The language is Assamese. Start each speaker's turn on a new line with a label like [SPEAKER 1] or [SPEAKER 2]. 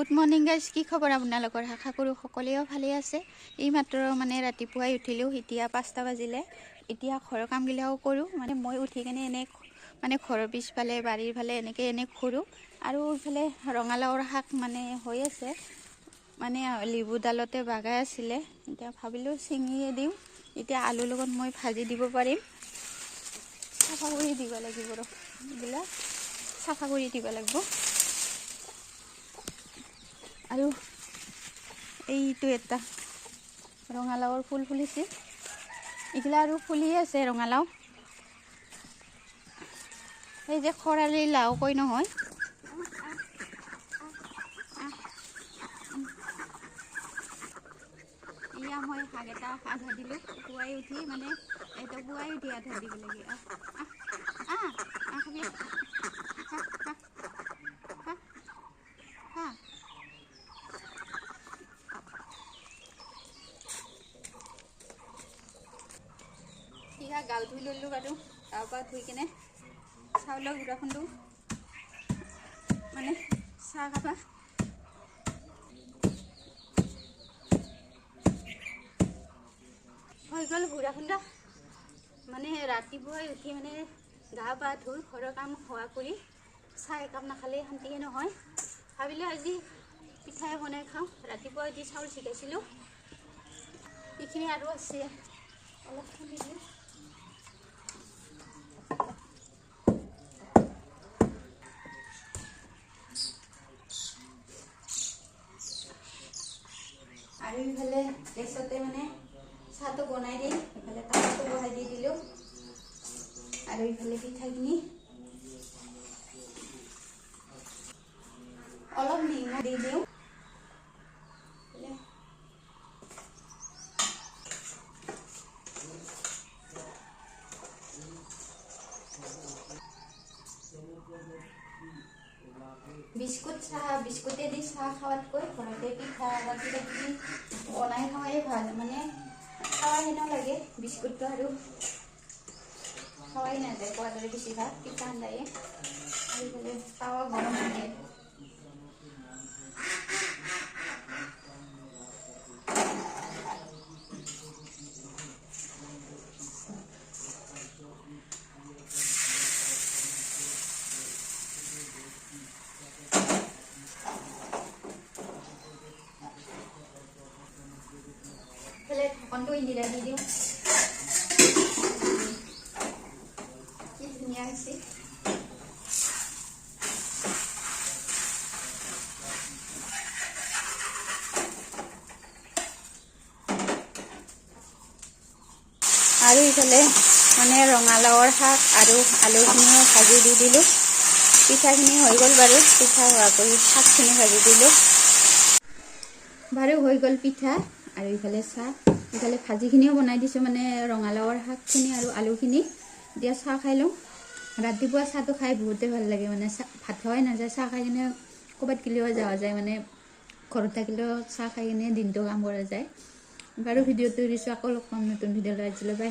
[SPEAKER 1] গুড মৰ্ণিং গাইজ কি খবৰ আপোনালোকৰ? আশা কৰোঁ সকলোৱেও ভালে আছে। এইমাত্ৰ মানে ৰাতিপুৱাই উঠিলোঁ। এতিয়া পাঁচটা বাজিলে। এতিয়া ঘৰৰ কামগিলাও কৰোঁ। মানে মই উঠি কেনে এনে মানে ঘৰৰ পিছফালে বাৰীৰ ফালে এনেকৈ এনে ঘূৰোঁ। আৰু ইফালে ৰঙালাওৰ শাক মানে হৈ আছে। মানে লিবুডালতে বাগাই আছিলে। এতিয়া ভাবিলোঁ ছিঙিয়ে দিওঁ। এতিয়া আলুৰ লগত মই ভাজি দিব পাৰিম। চাফা কৰি দিব লাগিব ৰ এইবিলাক। চাফা কৰি দিব লাগিব। আৰু এইটো এটা ৰঙালাওৰ ফুল ফুলিছে। এইগিলা আৰু ফুলি আছে ৰঙালাও। এই যে খৰালি লাও কয় নহয়। এয়া মই শাক এটা আধা দিলোঁ পুৱাই উঠি মানে এইটো পুৱাই উঠি আধা দিব লাগে। গাল ধুই ল'লোঁ বাৰু তাৰপৰা ধুই কিনে চাউলৰ গুড়া খুন্দো মানে চাহ খাবা হৈ গ'ল গুড়া খুন্দা মানে ৰাতিপুৱাই উঠি মানে গা পা ধুই ঘৰৰ কাম হোৱা কৰি চাহ একাপ নাখালে শান্তিয়ে নহয়। ভাবিলোঁ আজি পিঠাই বনাই খাওঁ ৰাতিপুৱা উঠি চাউল চিকাইছিলোঁ এইখিনি আৰু আছে। অলপ খুন্দি দিওঁ আৰু ইফালে গেছতে মানে চাহটো বনাই দিম ইফালে তাৱাটো বহাই দি দিলোঁ। আৰু ইফালে পিঠাখিনি অলপ নিমখ দি দিওঁ। ইফালে বিস্কুট চাহ বিস্কুটে দি চাহ খোৱাতকৈ ঘৰতে পিঠা কিবা কিবি বনাই খোৱাই ভাল মানে খাৱাই হেনো লাগে বিস্কুটটো আৰু খোৱাই নাযায় কোৱাৰ দৰে বেছিভাগ পিঠা ইফালে তাৱা গৰম থাকে দিওঁ কি ধুনীয়া হৈছে আৰু ইফালে মানে ৰঙালাওৰ শাক আৰু আলুখিনিও ভাজি দি দিলোঁ। পিঠাখিনি হৈ গ'ল বাৰু। পিঠা হোৱা কৰি শাকখিনি ভাজি দিলোঁ। বাৰু হৈ গ'ল পিঠা। আৰু ইফালে চাহ। ইফালে ভাজিখিনিও বনাই দিছোঁ মানে ৰঙালাওৰ শাকখিনি আৰু আলুখিনি। এতিয়া চাহ খাই লওঁ। ৰাতিপুৱা চাহটো খাই বহুতে ভাল লাগে মানে চাহ ভাত খোৱাই নাযায়। চাহ খাই কিনে ক'ৰবাত গ'লেও যোৱা যায় মানে ঘৰত থাকিলেও চাহ খাই কিনে দিনটো কাম কৰা যায়। বাৰু ভিডিঅ'টো দিছোঁ আকৌ লগ পাম নতুন ভিডিঅ' লৈ আজিলৈ বাই।